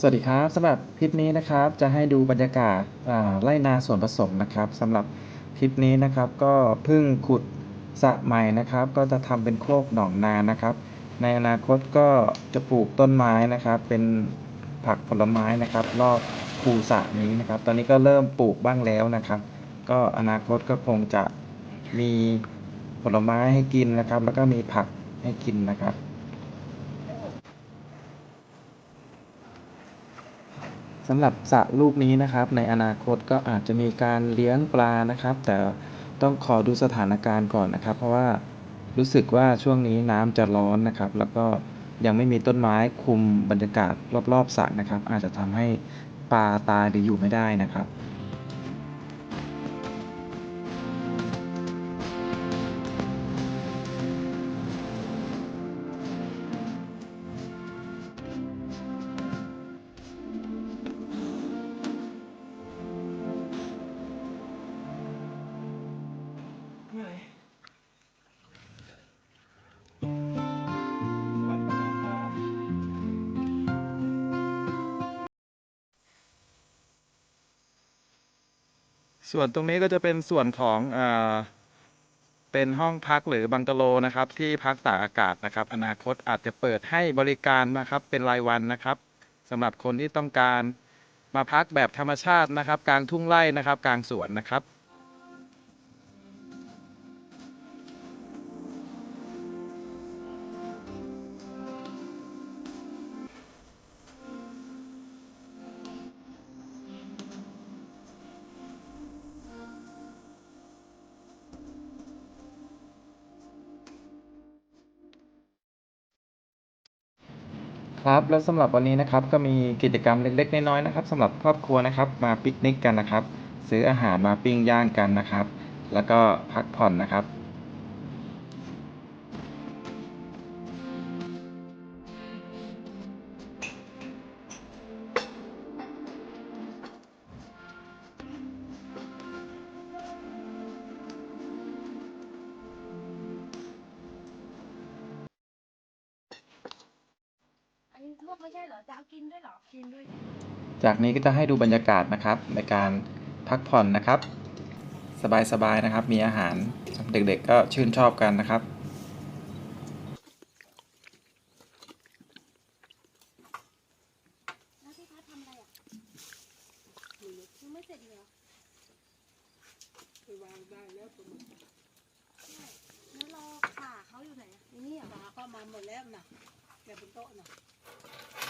สวัสดีครับสำหรับคลิปนี้นะครับจะให้ดูบรรยากาศไร่นาส่วนผสมนะครับสำหรับคลิปนี้นะครับก็เพิ่งขุดสระใหม่นะครับ ก็จะทำเป็นโคกหนองนานะครับ ในอนาคตก็จะปลูกต้นไม้นะครับ เป็นผักผลไม้นะครับ รอบคูสระนี้นะครับ ตอนนี้ก็เริ่มปลูกบ้างแล้วนะครับ ก็อนาคตก็คงจะมีผลไม้ให้กินนะครับ แล้วก็มีผักให้กินนะครับ สำหรับสระลูกนี้นะครับ ในอนาคตก็อาจจะมีการเลี้ยงปลานะครับ แต่ต้องขอดูสถานการณ์ก่อนนะครับ เพราะว่ารู้สึกว่าช่วงนี้น้ำจะร้อนนะครับ แล้วก็ยังไม่มีต้นไม้คุมบรรยากาศรอบๆสระนะครับ อาจจะทำให้ปลาตายหรืออยู่ไม่ได้นะครับ ส่วนตรงนี้ก็จะเป็นส่วนของอ่าเป็นห้องพักหรือบังกะโลนะครับ ที่พักตากอากาศนะครับ อนาคตอาจจะเปิดให้บริการนะครับ เป็นรายวันนะครับสำหรับคนที่ต้องการมาพักแบบธรรมชาตินะครับ กลางทุ่งไร่นะครับ กลางสวนนะครับ ครับแล้วสำหรับวันนี้นะครับก็มีกิจกรรมเล็กๆน้อยๆนะครับสำหรับครอบครัวนะครับมาปิกนิกกันนะครับ ซื้ออาหารมาปิ้งย่างกันนะครับ แล้วก็พักผ่อนนะครับ ไม่ใช่เหรอจะเอากินด้วยเหรอกินด้วยจากนี้ก็จะให้ดูบรรยากาศนะครับ ในการพักผ่อนนะครับ สบายๆนะครับ มีอาหารเด็กๆก็ชื่นชอบกันนะครับแล้วพี่พัดทำอะไรอะยังไม่เสร็จอีกเหรอไปวางได้แล้วตัวมันใช่แล้วรอขาเขาอยู่ไหนอะอยู่นี่เหรอปลาก็มาหมดแล้วนะแกบนโต๊ะนะ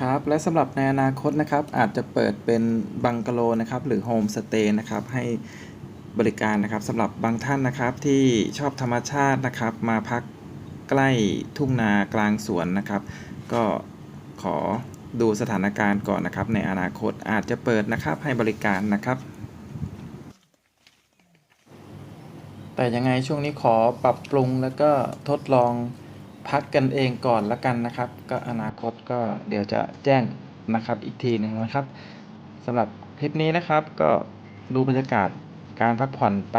ครับ และสำหรับในอนาคตนะครับ อาจจะเปิดเป็นบังกะโลนะครับ หรือโฮมสเตย์นะครับให้บริการนะครับสำหรับบางท่านนะครับที่ชอบธรรมชาตินะครับ มาพักใกล้ทุ่งนากลางสวนนะครับ ก็ขอดูสถานการณ์ก่อนนะครับ ในอนาคตอาจจะเปิดนะครับให้บริการนะครับ แต่ยังไงช่วงนี้ขอปรับปรุงแล้วก็ทดลอง พักกันเองก่อนละกันนะครับ ก็อนาคตก็เดี๋ยวจะแจ้งนะครับอีกทีหนึ่งนะครับสำหรับคลิปนี้นะครับ ก็ดูบรรยากาศการพักผ่อนไป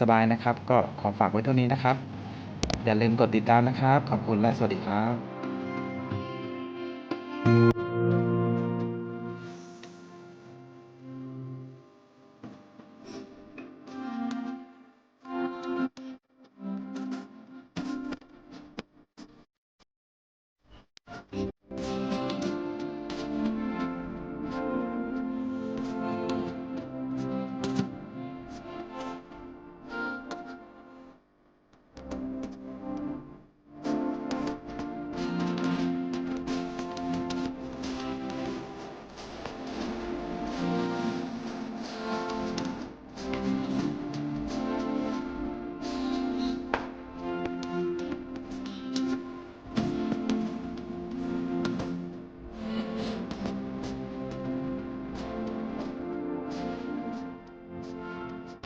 สบายๆนะครับ ก็ขอฝากไว้เท่านี้นะครับ อย่าลืมกดติดตามนะครับ ขอบคุณและสวัสดีครับ